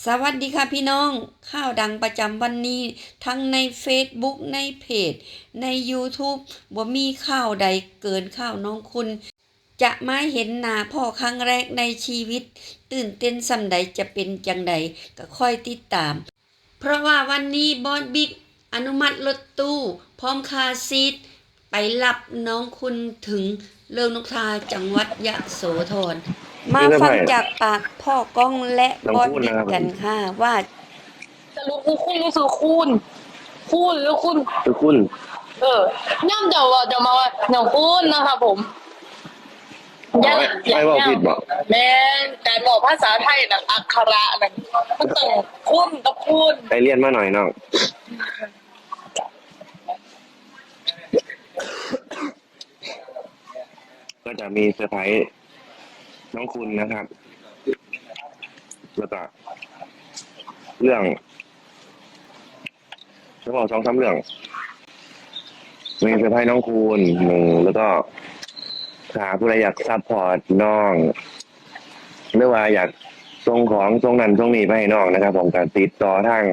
สวัสดีค่ะพี่น้องข่าวดังประจำวันนี้ ทั้งใน Facebook ในเพจ ใน YouTube บ่มีข่าวใดเกินข่าวน้องคุณ จะมาเห็นหน้าพ่อครั้งแรกในชีวิต ตื่นเต้นส่ำใดจะเป็นจังใดก็ค่อยติดตาม เพราะว่าวันนี้บอสบิ๊กอนุมัติรถตู้ พร้อมคาซีทไปรับน้องคุณถึง เลิงนกทาจังหวัดยะโสธรมาฟังจากปากพ่อก้องและบอสบิ๊กกันค่ะว่าสรุปคือคุณหรือคือคุณคุณหรือคุณคือคุณ เออย่ำเดี๋ยวว่าจะมาว่าเดี๋ยวคุณนะคะผมไม่ไม่ว่าผิดบอกแม่นการบอกภาษาไทยน่ะอักขระนั่นมันต้องคุณกับคุณไปเรียนมาหน่อยน้อง ก็จะมีเซอร์ไพรส์น้องคุณนะครับ แล้วก็เรื่องจะบอกสองสามเรื่องมีเซอร์ไพรส์น้องคุณหนึ่งแล้วก็หาผู้ใดอยากซัพพอร์ตน้องหรือว่าอยากส่งของส่งนั้นส่งนี้ไปให้น้องนะครับ ผมการติดต่อทาง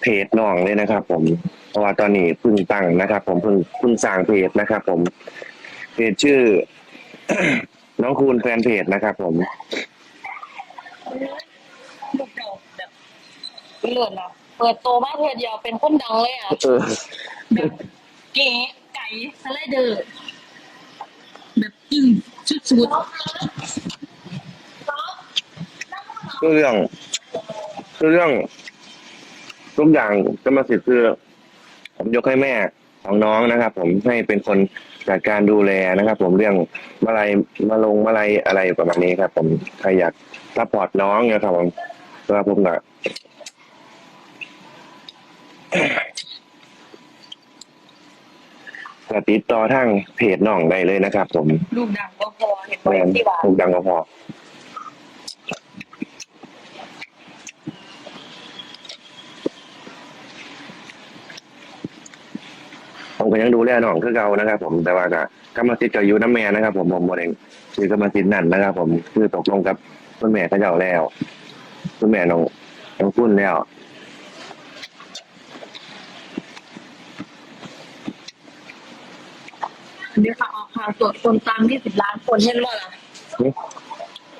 เพจน้องเลยนะครับ ผมเพราะว่าตอนนี้เพิ่งตั้งนะครับ ผมเพิ่งเพิ่งสร้างเพจนะครับ ผม เพจชื่อ น้องคูณแฟนเพจนะครับผมลูกเก่าแบบเลิศนะเปิดโตมาเพื่อเดียวเป็นคนดังเลยอะเออแบบเก๋ไก่สไลเดอร์แบบอึ้งสุดคือเรื่องคือเรื่องทุกอย่างกรรมสิทธิ์คือผมยกให้แม่ของน้องนะครับ ผมให้เป็นคน จัดการดูแลนะครับ ผมเรื่องมาลัยมาลงมาลัยอะไรประมาณนี้ครับ ผมใครอยากซัพพอร์ตน้องนะครับผมก็ผมก็ก็ติดต่อทางเพจน้องได้เลยนะครับ ผมๆลูกดังก็พอเห็นไหมแม่นที่ว่าถูกดังก็พอ ก็ยังดูแลน้องคือเก่านะครับ ผมแต่ว่าก็กรรมสิทธิ์ก็อยู่น้ำแม่นะครับ ผมผมบ่ได้คือกรรมสิทธิ์นั่นนะครับ ผมคือตกลงกับคุณแม่เขาเจ้าแล้ว คุณแม่น้องน้องคุณแล้วอันนี้ค่ะออกข่าวสดคนตาม20ล้านคนเห็นว่าล่ะ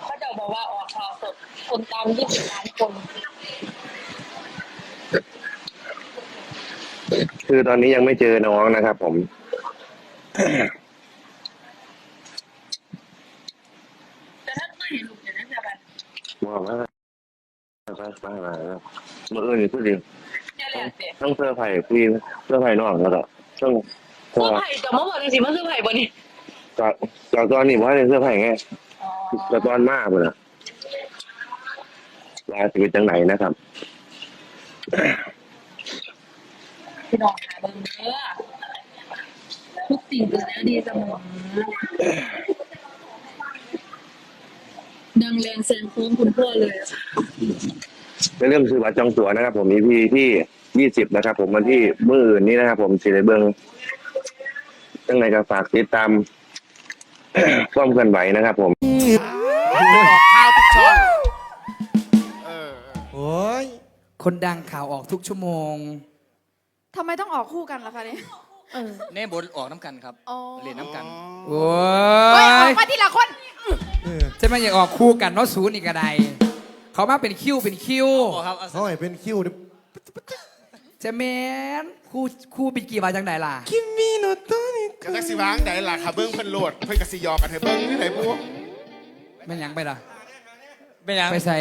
เขาจะบอกว่าออกข่าวสดคนตาม20ล้านคน คือตอนนี้ยังไม่เจอน้องนะครับผม แต่ถ้าไม่เห็นลูกจะได้แบบมองว่ามามามาเมื่อเอิญนี่พูดจริงจะแลกเสียต้องเสื้อไผ่พี่เสื้อไผ่น้องแล้วก็ต้องพเสื้อไผ่แต่เมื่อวานจริงๆมันเสื้อไผ่บนนี่จาก็ก็ตอนนี้ว่าในเสื้อไผ่ไงแต่ตอนมากเลยนะลาสิเป็นจังไหนนะครับ พี่น้องหาเบิ่งเด้อทุกสิ่งเกิดแล้วดีเสมอดังแรงแซงโค้งคุณพ่อเลยในเรื่องซื้อบัตรจองตั๋วนะครับ ผมมีพีที่ยี่สิบนะครับ ผมวันที่มื่ออื่นนี้นะครับ ผมสิได้เบิงตั้งในก็ฝากติดตาม ความเคลื่อนไหวนะครับ ผม ออกข้าวทุกช่องเออ โอ้ย คนดังข่าวออกทุกชั่วโมง ทำไมต้องออกคู่กันล่ะคะเนี่ยเออเน่บนออกน้ำกันครับอ๋อเรียนน้ำกัน โอ้เฮ้ยออกยมาทีละคนเออจะมาอยากออกคู่กันเนาะศูนย์อีกกระไดเขามาเป็นคิวเป็นคิวโอ้ครับเอาเขาให้เป็นคิวดิจะแมนคู่คู่เป็นกี่มาจังไหนล่ะ คิมมี่โนโตะนี่กระสิวางไหนล่ะค่ะเบิ้งเพิ่นโหลดเพิ่นกระสิยอกันให้เบิ้งที่ไหนพวกไม่ยังไปล่ะ เป็นยังไปใส่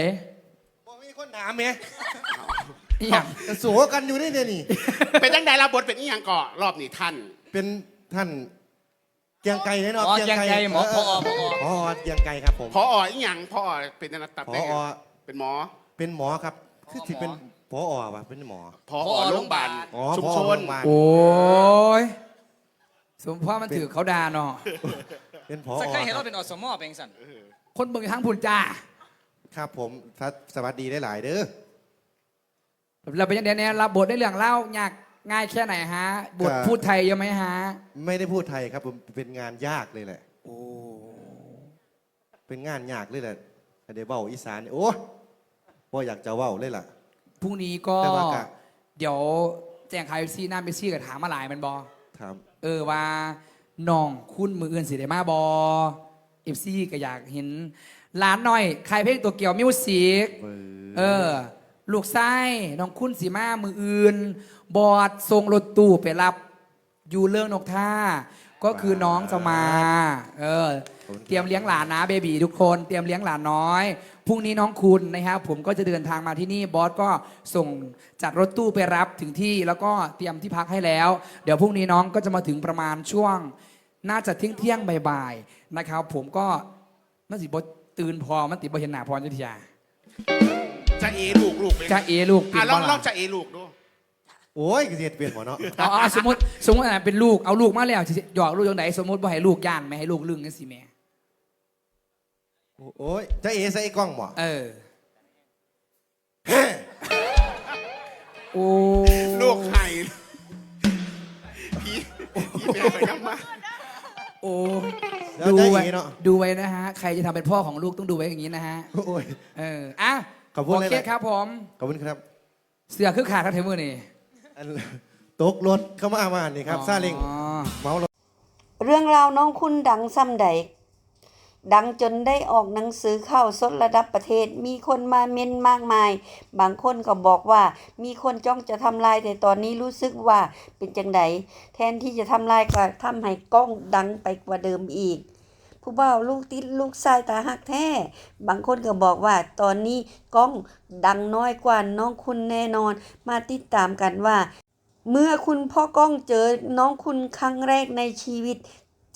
บอกมีคนถามไหม อีหยังจะโสกันอยู่ได้เดี๋ยวนี้เป็นจังใดรับบทเป็นอีหยังก่อรอบนี้ท่านเป็นท่านเกียงไก่แน่นอนอ๋อเกียงไกรหมอพอพอ พอเกียงไก่ครับผม พออีหยังพอเป็นอันดับตับพได้อเป็นหมอเป็นหมอครับ คือที่เป็นพอวะเป็นหมอ พอโรงพยาบาลอ๋อชุมพอชนโรงพยาบาล โอ้ย สมพ่อมันถือเขาดาเนาะเป็นพอสักใครเห็นคเรารับเป็นอสมอเป็นสันคนเบิ่งทั้งพุ่นจ้า ครับผมสวสวัสดีได้หลายๆเด้อ เราเป็นยังไงเนี่ยรับบทได้เรื่องเล่ายากง่ายแค่ไหนฮะ บทพูดไทยเยอะไหมฮะ ไม่ได้พูดไทยครับผมเป็นงานยากเลยแหละ โอ้เป็นงานยากเลยแหละเดี๋ยวเบาอีสานนี่โอ้บ่อยากจะเว้าเลยล่ะพรุ่งนี้ก็แต่ว่ากะเดี๋ยวแจ้งข่าวเอฟซีน้าเอฟซีก็ถามมาหลายแมันบอถามเออว่าน้องคุณมืออื่นสิได้มาบอเอฟซีก็อยากเห็นร้านหน่อยใครเพลงตัวเกี่ยวมิวสิกเอเออ ลูกไส้น้องคุณสีมามืออื่น บอดทรงรถตู้ไปรับอยู่เรื่องนกท่า ก็คือน้องจะมา เออ เตรียมเลี้ยงหลานนะเบบีทุกคน เตรียมเลี้ยงหลานน้อย พรุ่งนี้น้องคุณนะครับผมก็จะเดินทางมาที่นี่บอสก็ส่งจัดรถตู้ไปรับถึงที่แล้วก็เตรียมที่พักให้แล้ว เดี๋ยวพรุ่งนี้น้องก็จะมาถึงประมาณช่วง น่าจะเที่ยงเที่ยงๆบ่ายๆนะครับ ผมก็น่าสิบตื่นพอมันติบเห็นหนาพรยุทธยา จะเอลูกลูกไหมจะเอลูกเปลี่อะยนลองบ้างลล่ะองจะเอลูกดูโอ้ยเสียดเปลี่ยนหัวเนาะเอาเอาสมมติสมมติอะเป็นลูกเอาลูกมาแล้วสิหยอกลูกยังไงสมมติว่าให้ลูกย่านไม่ให้ลูกลึงนั่นสิแม่โอ้ยจะเอใส่กล้องบ่เออโอ้ลูกไข่พี่พี่แม่ไปยังมาโอ้แล้วดูจะไว้เอเนาะดูไว้นะฮะใครจะทำเป็นพ่อของลูกต้องดูไว้อย่างนี้นะฮะ โอ้ยเอออะ ขอบคุณโอเลยเคนะครับผม ขอบคุณครับ เสือคือขาดครับเทมือนี่อันตกรถเข้ามามานี่ครับซาเล้งอ๋อ เมารถ เรื่องราวน้องคุณดังซ้ำใด ดังจนได้ออกหนังสือเข้าสดระดับประเทศ มีคนมาเม้นมากมาย บางคนก็บอกว่า มีคนจ้องจะทำลายแต่ตอนนี้รู้สึกว่าเป็นจังไดแทนที่จะทำลายก็ทำให้กล้องดังไปกว่าเดิมอีก ผู้บ่าวลูกติดลูกชายตาหักแท้ บางคนก็บอกว่าตอนนี้กล้องดังน้อยกว่าน้องคุณแน่นอน มาติดตามกันว่า เมื่อคุณพ่อก้องเจอน้องคุณครั้งแรกในชีวิต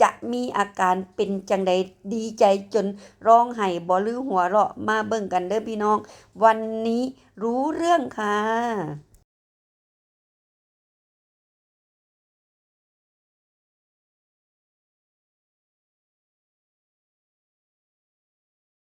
จะมีอาการเป็นจังใดดีใจจนร้องไห้บ่ลือหัวเราะมาเบิ่งกันเด้อพี่น้อง วันนี้รู้เรื่องค่ะ